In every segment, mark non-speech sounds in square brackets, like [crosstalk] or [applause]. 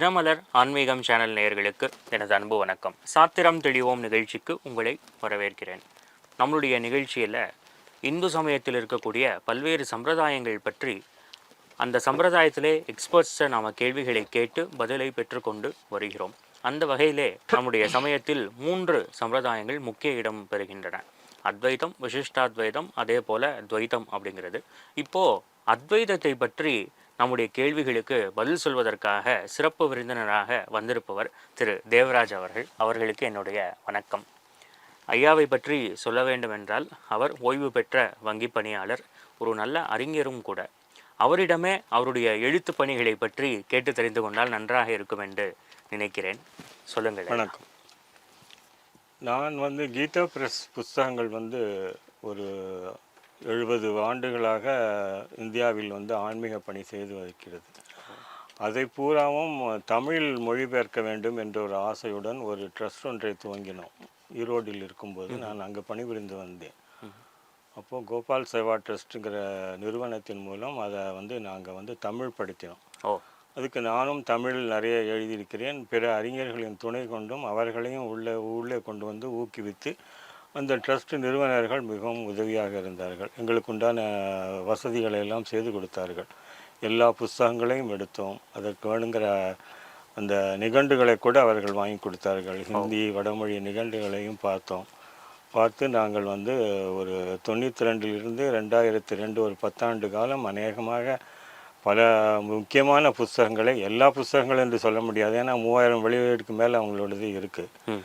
தினமலர் ஆன்மீகம் சேனல் நேயர்களுக்கு எனது அன்பு வணக்கம். சாத்திரம் தெளிவோம் நிகழ்ச்சிக்கு உங்களை வரவேற்கிறேன். நம்மளுடைய நிகழ்ச்சியில் இந்து சமயத்தில் இருக்கக்கூடிய பல்வேறு சம்பிரதாயங்கள் பற்றி அந்த சம்பிரதாயத்திலே எக்ஸ்பர்ட்ஸை நாம் கேள்விகளை கேட்டு பதிலை பெற்றுக்கொண்டு வருகிறோம். அந்த வகையிலே நம்முடைய சமயத்தில் மூன்று சம்பிரதாயங்கள் முக்கிய இடம் பெறுகின்றன. அத்வைதம் விசிஷ்டாத்வைதம் அதே போல துவைதம் அப்படிங்கிறது. இப்போ அத்வைதத்தை பற்றி நம்முடைய கேள்விகளுக்கு பதில் சொல்வதற்காக சிறப்பு விருந்தினராக வந்திருப்பவர் திரு தேவராஜ் அவர்கள். அவர்களுக்கு என்னுடைய வணக்கம். ஐயாவை பற்றி சொல்ல வேண்டுமென்றால் அவர் ஓய்வு பெற்ற வங்கி பணியாளர் ஒரு நல்ல அறிஞரும் கூட. அவரிடமே அவருடைய எழுத்து பணிகளை பற்றி கேட்டு தெரிந்து கொண்டால் நன்றாக இருக்கும் என்று நினைக்கிறேன். சொல்லுங்கள் வணக்கம். நான் வந்து கீதா பிரஸ் புஸ்தகங்கள் வந்து ஒரு எழுபது ஆண்டுகளாக இந்தியாவில் வந்து ஆன்மீக பணி செய்து வருகிறது. அதை பூராவும் தமிழ் மொழிபெயர்க்க வேண்டும் என்ற ஒரு ஆசையுடன் ஒரு ட்ரஸ்ட் ஒன்றை துவங்கினோம். ஈரோடில் இருக்கும்போது நான் அங்கே பணிபுரிந்து வந்தேன். அப்போது கோபால் சேவா ட்ரஸ்ட்டுங்கிற நிறுவனத்தின் மூலம் அதை வந்து நாங்கள் வந்து தமிழ் படுத்தினோம் அதுக்கு நானும் தமிழ் நிறைய எழுதியிருக்கிறேன். பிற அறிஞர்களின் துணை கொண்டும் அவர்களையும் உள்ளே உள்ளே கொண்டு வந்து ஊக்குவித்து அந்த ட்ரஸ்ட் நிறுவனர்கள் மிகவும் உதவியாக இருந்தார்கள். எங்களுக்கு உண்டான வசதிகளை எல்லாம் செய்து கொடுத்தார்கள். எல்லா புஸ்தகங்களையும் எடுத்தோம். அதற்கு வேணுங்கிற அந்த நிகண்டுகளை கூட அவர்கள் வாங்கி கொடுத்தார்கள். ஹிந்தி வடமொழி நிகண்டுகளையும் பார்த்தோம். பார்த்து நாங்கள் வந்து ஒரு தொண்ணூற்றி ரெண்டிலிருந்து ரெண்டாயிரத்தி ரெண்டு ஒரு பத்தாண்டு காலம் அநேகமாக பல முக்கியமான புஸ்தகங்களை எல்லா புஸ்தகங்கள் என்று சொல்ல முடியாது. ஏன்னா மூவாயிரம் வெளியீடுக்கு மேலே அவங்களோடது இருக்குது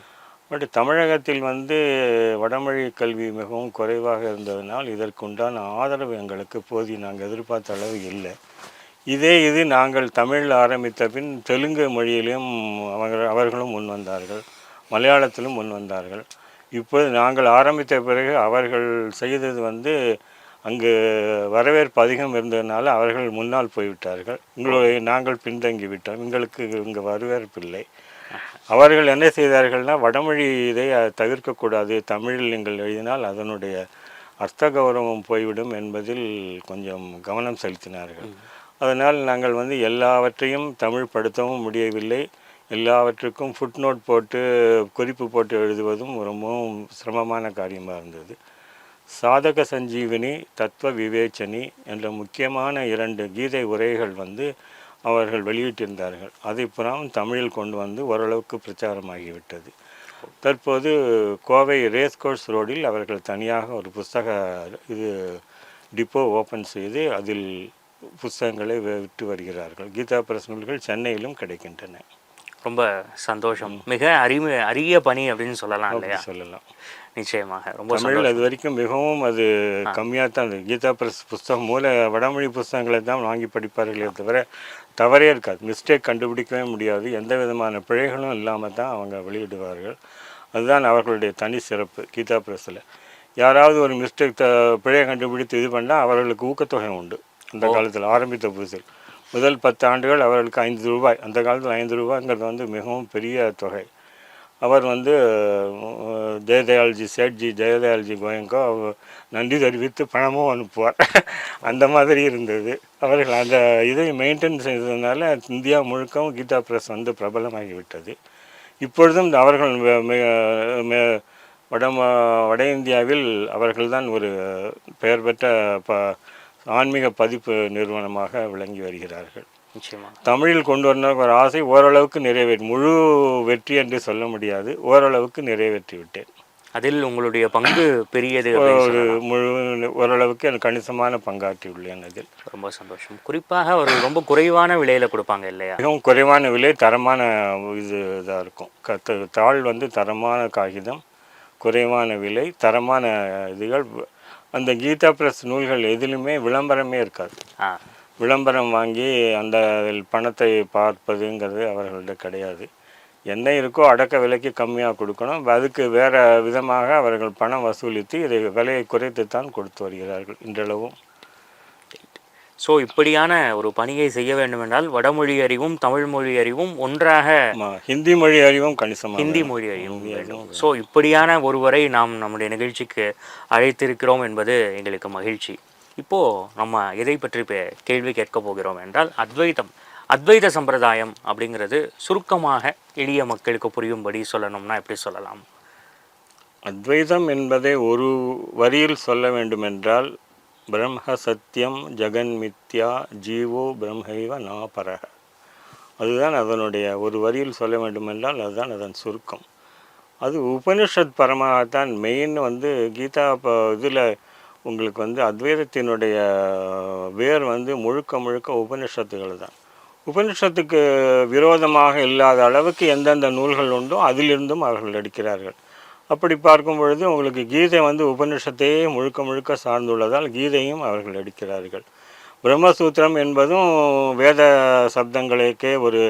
பட் தமிழகத்தில் வந்து வடமொழி கல்வி மிகவும் குறைவாக இருந்ததனால் இதற்குண்டான ஆதரவு எங்களுக்கு போதிய நாங்கள் எதிர்பார்த்த அளவு இல்லை. இதே இது நாங்கள் தமிழில் ஆரம்பித்த பின் தெலுங்கு மொழியிலும் அவங்க அவர்களும் முன் வந்தார்கள். மலையாளத்திலும் முன் வந்தார்கள். இப்போது நாங்கள் ஆரம்பித்த பிறகு அவர்கள் செய்தது வந்து அங்கு வரவேற்பு அதிகம் இருந்ததுனால அவர்கள் முன்னால் போய்விட்டார்கள். உங்களுடைய நாங்கள் பின்தங்கி விட்டோம் எங்களுக்கு இங்கே வரவேற்பு இல்லை. அவர்கள் என்ன செய்தார்கள்னா வடமொழி இதை தவிர்க்கக்கூடாது தமிழில் நீங்கள் எழுதினால் அதனுடைய அர்த்த கௌரவம் போய்விடும் என்பதில் கொஞ்சம் கவனம் செலுத்தினார்கள். அதனால் நாங்கள் வந்து எல்லாவற்றையும் தமிழ் படுத்தவும் முடியவில்லை. எல்லாவற்றுக்கும் ஃபுட்நோட் போட்டு குறிப்பு போட்டு எழுதுவதும் ரொம்பவும் சிரமமான காரியமாக இருந்தது. சாதக சஞ்சீவினி தத்துவ விவேச்சனி என்ற முக்கியமான இரண்டு கீதை உரைகள் வந்து அவர்கள் வெளியிட்டிருந்தார்கள். அதை புறம் தமிழில் கொண்டு வந்து ஓரளவுக்கு பிரச்சாரமாகிவிட்டது. தற்போது கோவை ரேஸ்கோர்ஸ் ரோடில் அவர்கள் தனியாக ஒரு புஸ்தக இது டிப்போ ஓப்பன் செய்து அதில் புஸ்தகங்களை விட்டு வருகிறார்கள். கீதா பிரஸ் நூல்கள் சென்னையிலும் கிடைக்கின்றன. ரொம்ப சந்தோஷம். மிக அறிவு அரிய பணி அப்படின்னு சொல்லலாம் இல்லையா? சொல்லலாம். நிச்சயமாக. ரொம்ப தமிழ் அது வரைக்கும் மிகவும் அது கம்மியாக தான் கீதா பிரஸ் புஸ்தகம் மூல வடமொழி புஸ்தகங்களை தான் வாங்கி படிப்பார்களே தவிர தவறே இருக்காது. மிஸ்டேக் கண்டுபிடிக்கவே முடியாது. எந்த விதமான பிழைகளும் இல்லாமல் தான் அவங்க வெளியிடுவார்கள். அதுதான் அவர்களுடைய தனி சிறப்பு கீதா பிரஸில். யாராவது ஒரு மிஸ்டேக் த பிழையை கண்டுபிடித்து இது பண்ணால் அவர்களுக்கு ஊக்கத்தொகை உண்டு. அந்த காலத்தில் ஆரம்பித்த புதுசில். முதல் பத்து ஆண்டுகள் அவர்களுக்கு ஐந்து ரூபாய். அந்த காலத்தில் ஐந்து ரூபாய்ங்கிறது வந்து மிகவும் பெரிய தொகை. அவர் வந்து அஹ், ஜெயதயாள்ஜி சேட்ஜி ஜெயதயாள்ஜி கோயங்கோ அவர் நன்றி தெரிவித்து பணமும் அனுப்புவார். [laughs] அந்த மாதிரி இருந்தது. அவர்கள் அந்த இதை மெயின்டைன் செய்ததுனால இந்தியா முழுக்கவும் கீதா பிரஸ் வந்து பிரபலமாகிவிட்டது. இப்பொழுதும் அவர்கள் வட வட இந்தியாவில் அவர்கள்தான் ஒரு பெயர் பெற்ற ப ஆன்மீக பதிப்பு நிறுவனமாக விளங்கி வருகிறார்கள். தமிழில் கொண்டு வரணும் ஒரு ஆசை ஓரளவுக்கு நிறைவேற்றி முழு வெற்றி என்று சொல்ல முடியாது. ஓரளவுக்கு நிறைவேற்றி விட்டேன். அதில் உங்களுடைய பங்கு பெரியது ஒரு. முழு ஓரளவுக்கு எனக்கு கணிசமான பங்காற்றி உள்ளேன் அதில். ரொம்ப சந்தோஷம். குறிப்பாக அவர்கள் ரொம்ப குறைவான விலையில கொடுப்பாங்க இல்லையா? மிகவும் குறைவான விலை தரமான இது இதாக இருக்கும். கத்து தாள் வந்து தரமான காகிதம் குறைவான விலை தரமான இதுகள் அந்த கீதா பிரஸ் நூல்கள் எதிலுமே விளம்பரமே இருக்காது. விளம்பரம் வாங்கி அந்த பணத்தை பார்ப்பதுங்கிறது அவர்கள்ட்ட கிடையாது. என்ன இருக்கோ அடக்க விலைக்கு கம்மியாக கொடுக்கணும். அதுக்கு வேறு விதமாக அவர்கள் பணம் வசூலித்து இதை விலையை குறைத்து தான் கொடுத்து வருகிறார்கள் இன்றளவும். ஸோ இப்படியான ஒரு பணியை செய்ய வேண்டுமென்றால் வடமொழி அறிவும் தமிழ் மொழி அறிவும் ஒன்றாக ஹிந்தி மொழி அறிவும் கணிசமாக ஹிந்தி மொழி அறிவும் வேண்டும். ஸோ இப்படியான ஒருவரை நாம் நம்முடைய நிகழ்ச்சிக்கு அழைத்திருக்கிறோம் என்பது எங்களுக்கு மகிழ்ச்சி. இப்போ நம்ம எதை பற்றி கேள்வி கேட்க போகிறோம் என்றால் அத்வைதம் அத்வைத சம்பிரதாயம் அப்படிங்கிறது சுருக்கமாக எளிய மக்களுக்கு புரியும்படி சொல்லணும்னா எப்படி சொல்லலாம்? அத்வைதம் என்பதை ஒரு வரியில் சொல்ல வேண்டுமென்றால் பிரம்ம சத்தியம் ஜெகன்மித்யா ஜீவோ பிரம்மைவ நாபரக அதுதான் அதனுடைய ஒரு வரியில் சொல்ல வேண்டுமென்றால் அதுதான் அதன் சுருக்கம். அது உபனிஷத் பரமாகத்தான் மெயின் வந்து கீதா இப்போ இதில் உங்களுக்கு வந்து அத்வைதத்தினுடைய வேர் வந்து முழுக்க முழுக்க உபனிஷத்துகள் தான் உபனிஷத்துக்கு விரோதமாக இல்லாத அளவுக்கு எந்தெந்த நூல்கள் உண்டோ அதிலிருந்தும் அவர்கள் எடுக்கிறார்கள். அப்படி பார்க்கும் பொழுது உங்களுக்கு கீதை வந்து உபனிஷத்தையே முழுக்க முழுக்க சார்ந்துள்ளதால் கீதையும் அவர்கள் எடுக்கிறார்கள். பிரம்மசூத்திரம் என்பதும் வேத சப்தங்களுக்கே ஒரு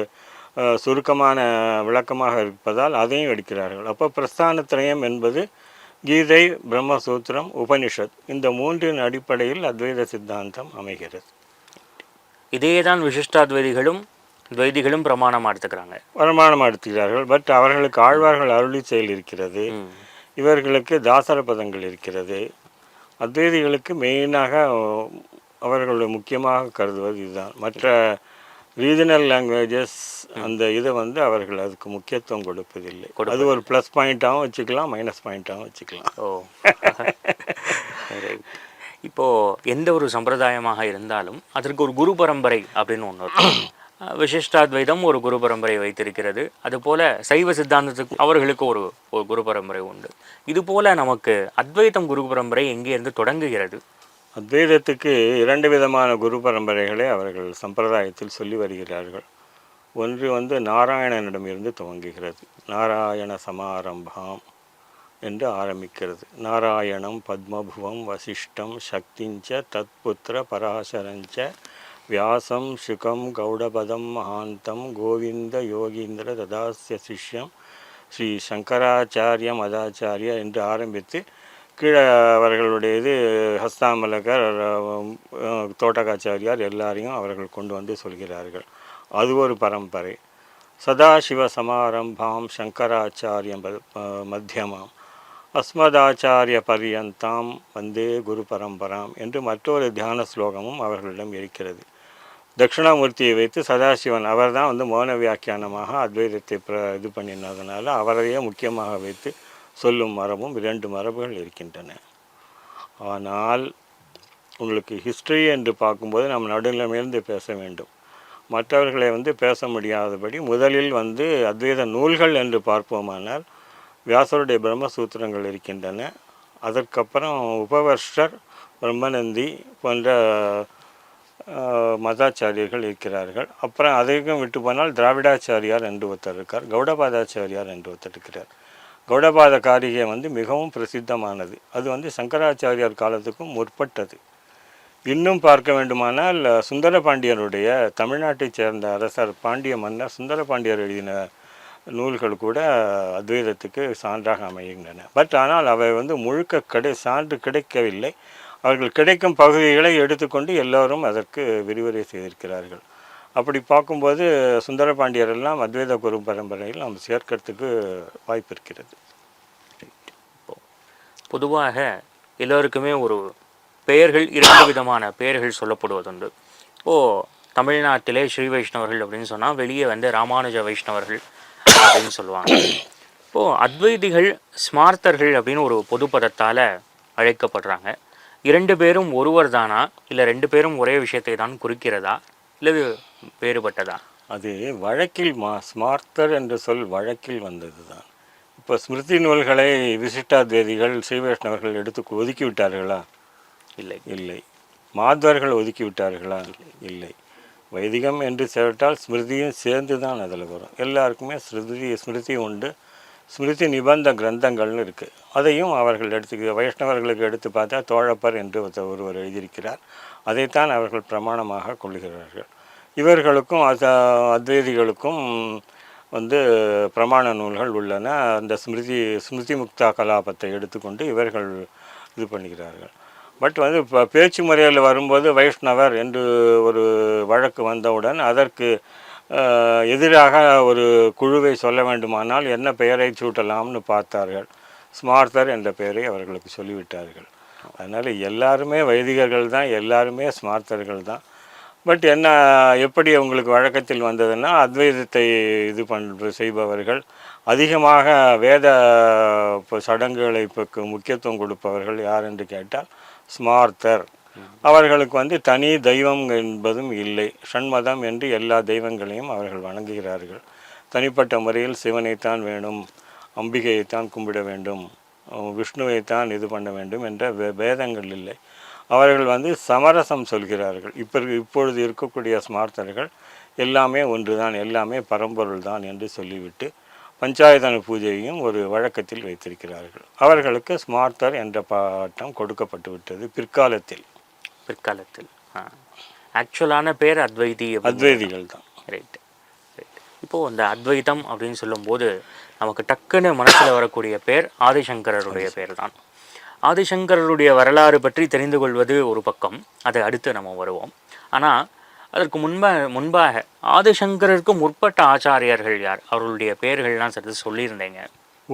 சுருக்கமான விளக்கமாக இருப்பதால் அதையும் எடுக்கிறார்கள். அப்போ பிரஸ்தான திரயம் என்பது கீதை பிரம்மசூத்திரம் உபனிஷத் இந்த மூன்றின் அடிப்படையில் அத்வைத சித்தாந்தம் அமைகிறது. இதே தான் விசிஷ்டாத்வைதிகளும் துவைதிகளும் பிரமாணமாக எடுத்துக்கிறாங்க. வருமானம் எடுத்துகிறார்கள் பட் அவர்களுக்கு ஆழ்வார்கள் அருளி செயல் இருக்கிறது. இவர்களுக்கு தாசர பதங்கள் இருக்கிறது. அத்வைதிகளுக்கு மெயினாக அவர்களுடைய முக்கியமாக கருதுவது இதுதான். மற்ற ரீஜனல் லாங்குவேஜஸ் அந்த இதை வந்து அவர்கள் அதுக்கு முக்கியத்துவம் கொடுப்பதில்லை. அது ஒரு ப்ளஸ் பாயிண்ட்டாகவும் வச்சுக்கலாம் மைனஸ் பாயிண்ட்டாகவும் வச்சுக்கலாம். ஓ. Right. இப்போ எந்த ஒரு சம்பிரதாயமாக இருந்தாலும் அதற்கு ஒரு குரு பரம்பரை அப்படின்னு ஒன்று விசிஷ்டாத்வைதம் ஒரு குரு பரம்பரை வைத்திருக்கிறது. அதுபோல சைவ சித்தாந்தத்துக்கு அவர்களுக்கு ஒரு ஒரு குரு பரம்பரை உண்டு. இது போல நமக்கு அத்வைதம் குரு பரம்பரை எங்கேருந்து தொடங்குகிறது? அத்வைதத்துக்கு இரண்டு விதமான குரு பரம்பரைகளை அவர்கள் சம்பிரதாயத்தில் சொல்லி வருகிறார்கள். ஒன்று வந்து நாராயணனிடமிருந்து துவங்குகிறது. நாராயண சமாரம்பாம் என்று ஆரம்பிக்கிறது. நாராயணம் பத்மபுவம் வசிஷ்டம் சக்திஞ்ச தத்புத்திர பராசரஞ்ச வியாசம் சுகம் கௌடபதம் மகாந்தம் கோவிந்த யோகீந்திர ததாசிய சிஷ்யம் ஸ்ரீ சங்கராச்சாரிய மதாச்சாரியா என்று ஆரம்பித்து கீழே அவர்களுடையது ஹஸ்தாமலகர் தோட்டகாச்சாரியார் எல்லாரையும் அவர்கள் கொண்டு வந்து சொல்கிறார்கள். அது ஒரு பரம்பரை. சதாசிவ சமாரம்பாம் சங்கராச்சாரியம் ப- மத்தியமாம். அஸ்மதாச்சாரிய பரியந்தாம் வந்தே குரு பரம்பராம் என்று மற்றொரு தியான ஸ்லோகமும் அவர்களிடம் இருக்கிறது. தட்சிணாமூர்த்தியை வைத்து சதாசிவன் அவர் தான் வந்து மௌன வியாக்கியானமாக அத்வைதத்தை பிர இது பண்ணினதுனால அவரையே முக்கியமாக வைத்து சொல்லும் மரபும் இரண்டு மரபுகள் இருக்கின்றன. ஆனால் உங்களுக்கு ஹிஸ்ட்ரி என்று பார்க்கும்போது நாம் நடுநிலைமையிலிருந்து பேச வேண்டும். மற்றவர்களை வந்து பேச முடியாதபடி முதலில் வந்து அத்வைத நூல்கள் என்று பார்ப்போமானால் வியாசருடைய பிரம்மசூத்திரங்கள் இருக்கின்றன. அதற்கப்புறம் உபவர்ஷர் பிரம்மநந்தி போன்ற மதாச்சாரியர்கள் இருக்கிறார்கள். அப்புறம் அதையும் விட்டு போனால் திராவிடாச்சாரியார் என்று ஒருத்தர் இருக்கார். கௌடபாதாச்சாரியார் என்று ஒருத்தர் இருக்கிறார். கௌடபாத காரிகை வந்து மிகவும் பிரசித்தமானது. அது வந்து சங்கராச்சாரியார் காலத்துக்கும் முற்பட்டது. இன்னும் பார்க்க வேண்டுமானால் சுந்தர பாண்டியனுடைய தமிழ்நாட்டைச் சேர்ந்த அரசர் பாண்டிய மன்னர் சுந்தர பாண்டியர் எழுதின நூல்கள் கூட அத்வைதத்துக்கு சான்றாக அமைகின்றன. பட் ஆனால் அவை வந்து முழுக்க கிடை சான்று கிடைக்கவில்லை. அவர்கள் கிடைக்கும் பகுதிகளை எடுத்துக்கொண்டு எல்லோரும் அதற்கு விரிவுரை செய்திருக்கிறார்கள். அப்படி பார்க்கும்போது சுந்தர பாண்டியர் எல்லாம் அத்வைத குரு பரம்பரையில் நாம் சேர்க்கறதுக்கு வாய்ப்பு இருக்கிறது. பொதுவாக எல்லோருக்குமே ஒரு பெயர்கள் இரண்டு விதமான பெயர்கள் சொல்லப்படுவதுண்டு. ஓ தமிழ்நாட்டிலே ஸ்ரீ வைஷ்ணவர்கள் அப்படின்னு சொன்னால் வெளியே வந்து ராமானுஜ வைஷ்ணவர்கள் அப்படின்னு சொல்லுவாங்க. இப்போது அத்வைதிகள் ஸ்மார்த்தர்கள் அப்படின்னு ஒரு பொது பதத்தால் அழைக்கப்படுறாங்க. இரண்டு பேரும் ஒருவர் தானா இல்லை ரெண்டு பேரும் ஒரே விஷயத்தை தான் குறிக்கிறதா? இல்லை வேறுபட்டதா? அது வழக்கில் மா ஸ்மார்த்தர் என்ற சொல் வழக்கில் வந்தது தான் இப்போ ஸ்மிருதி நூல்களை விசிஷ்டாத்வேதிகள் ஸ்ரீவைஷ்ணவர்கள் எடுத்து ஒதுக்கி விட்டார்களா இல்லை. இல்லை. மாதவர்கள் ஒதுக்கி விட்டார்களா இல்லை. வைதிகம் என்று சேர்த்தால் ஸ்மிருதியும் சேர்ந்து தான் அதில் வரும். எல்லாருக்குமே ஸ்மிருதி ஸ்மிருதி உண்டு. ஸ்மிருதி நிபந்த கிரந்தங்கள்னு இருக்குது அதையும் அவர்கள் எடுத்து வைஷ்ணவர்களுக்கு எடுத்து பார்த்தா தோழப்பர் என்று ஒருத்தர் ஒருவர் எழுதியிருக்கிறார். அதைத்தான் அவர்கள் பிரமாணமாக கொள்கிறார்கள் இவர்களுக்கும் அத அத்வைதிகளுக்கும் வந்து பிரமாண நூல்கள் உள்ளன. அந்த ஸ்மிருதி ஸ்மிருதி முக்தா கலாபத்தை எடுத்துக்கொண்டு இவர்கள் இது பண்ணுகிறார்கள். பட் வந்து இப்போ பேச்சு முறையில் வரும்போது வைஷ்ணவர் என்று ஒரு வழக்கு வந்தவுடன் அதற்கு எதிராக ஒரு குழுவை சொல்ல வேண்டுமானால் என்ன பெயரை சூட்டலாம்னு பார்த்தார்கள். ஸ்மார்த்தர் என்ற பெயரை அவர்களுக்கு சொல்லிவிட்டார்கள். அதனால் எல்லாருமே வைதிகர்கள் தான் எல்லாருமே ஸ்மார்த்தர்கள் தான். பட் என்ன எப்படி அவங்களுக்கு வழக்கத்தில் வந்ததுன்னா அத்வைதத்தை இது பண் செய்பவர்கள் அதிகமாக வேத சடங்குகளை இப்போ முக்கியத்துவம் கொடுப்பவர்கள் யார் என்று கேட்டால் ஸ்மார்த்தர். அவர்களுக்கு வந்து தனி தெய்வம் என்பதும் இல்லை. ஷண்மதம் என்று எல்லா தெய்வங்களையும் அவர்கள் வணங்குகிறார்கள். தனிப்பட்ட முறையில் சிவனைத்தான் வேணும் அம்பிகையைத்தான் கும்பிட வேண்டும் விஷ்ணுவைத்தான் இது பண்ண வேண்டும் என்ற வே- வேதங்கள் இல்லை. அவர்கள் வந்து சமரசம் சொல்கிறார்கள். இப்போ இப்பொழுது இருக்கக்கூடிய ஸ்மார்த்தர்கள் எல்லாமே ஒன்றுதான் எல்லாமே பரம்பொருள் தான் என்று சொல்லிவிட்டு பஞ்சாயத்தன பூஜையையும் ஒரு வழக்கத்தில் வைத்திருக்கிறார்கள். அவர்களுக்கு ஸ்மார்த்தர் என்ற பாட்டம் கொடுக்கப்பட்டு விட்டது பிற்காலத்தில். பிற்காலத்தில். ஆக்சுவலான பேர் அத்வைதி அத்வைதிகள் தான். ரைட் ரைட் இப்போது அந்த அத்வைதம் அப்படின்னு சொல்லும்போது நமக்கு டக்குன்னு மனசில் வரக்கூடிய பேர் ஆதிசங்கரருடைய பேர் தான் ஆதிசங்கரருடைய வரலாறு பற்றி தெரிந்து கொள்வது ஒரு பக்கம். அதை அடுத்து நம்ம வருவோம். ஆனால் அதற்கு முன்பாக முன்பாக ஆதிசங்கரருக்கு முற்பட்ட ஆச்சாரியர்கள் யார்? அவர்களுடைய பெயர்கள்லாம் சற்று சொல்லியிருந்தீங்க.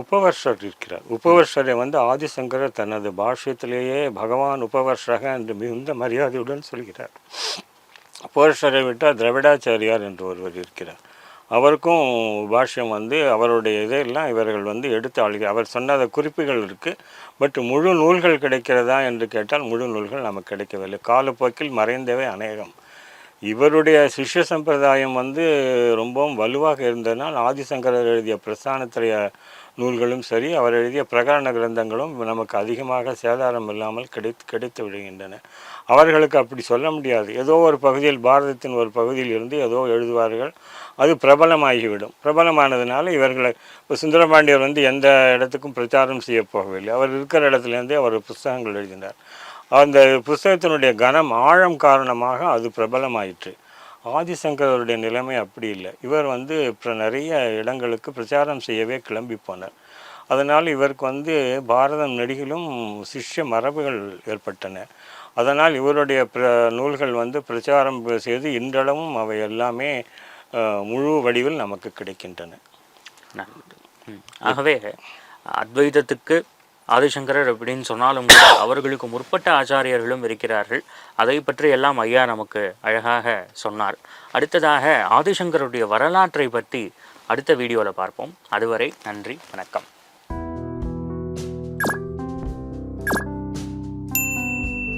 உபவர்ஷர் இருக்கிறார் உபவர்ஷரை வந்து ஆதிசங்கரர் தனது பாஷ்யத்திலேயே பகவான் உபவர்ஷக என்று மிகுந்த மரியாதையுடன் சொல்கிறார். உபவர்ஷரை விட்டால் திரவிடாச்சாரியார் என்று ஒருவர் இருக்கிறார். அவருக்கும் பாஷ்யம் வந்து அவருடைய இதெல்லாம் இவர்கள் வந்து எடுத்து ஆளுகிறார் அவர் சொன்ன குறிப்புகள் இருக்குது பட் முழு நூல்கள் கிடைக்கிறதா என்று கேட்டால் முழு நூல்கள் நமக்கு கிடைக்கவில்லை. காலப்போக்கில் மறைந்தவை அநேகம். இவருடைய சிஷ்ய சம்பிரதாயம் வந்து ரொம்பவும் வலுவாக இருந்ததனால் ஆதிசங்கரர் எழுதிய பிரஸ்தானத்திலேயே நூல்களும் சரி அவர் எழுதிய பிரகரண கிரந்தங்களும் நமக்கு அதிகமாக சேதாரம் இல்லாமல் கிடைத்து கிடைத்து விடுகின்றன. அவர்களுக்கு அப்படி சொல்ல முடியாது. ஏதோ ஒரு பகுதியில் பாரதத்தின் ஒரு பகுதியில் இருந்து ஏதோ எழுதுவார்கள். அது பிரபலமாகிவிடும். பிரபலமானதுனால இவர்களை இப்போ சுந்தரபாண்டியர் வந்து எந்த இடத்துக்கும் பிரச்சாரம் செய்ய போகவில்லை. அவர் இருக்கிற இடத்துலேருந்தே அவர் புஸ்தகங்கள் எழுதினார். அந்த புஸ்தகத்தினுடைய கனம் ஆழம் காரணமாக அது பிரபலமாயிற்று. ஆதிசங்கரருடைய நிலைமை அப்படி இல்லை. இவர் வந்து இப்போ நிறைய இடங்களுக்கு பிரச்சாரம் செய்யவே கிளம்பி போனார். அதனால் இவருக்கு வந்து பாரதம் நெடுகிலும் சிஷ்ய மரபுகள் ஏற்பட்டன. அதனால் இவருடைய பிர நூல்கள் வந்து பிரச்சாரம் செய்து இன்றளவும் அவை எல்லாமே முழு வடிவில் நமக்கு கிடைக்கின்றன. ஆகவே அத்வைதத்துக்கு ஆதிசங்கரர் அப்படின்னு சொன்னாலும் கூட [coughs] அவர்களுக்கு முற்பட்ட ஆச்சாரியர்களும் இருக்கிறார்கள். அதை பற்றி எல்லாம் ஐயா நமக்கு அழகாக சொன்னார். அடுத்ததாக ஆதிசங்கருடைய வரலாற்றை பற்றி அடுத்த வீடியோவில் பார்ப்போம். அதுவரை நன்றி வணக்கம்.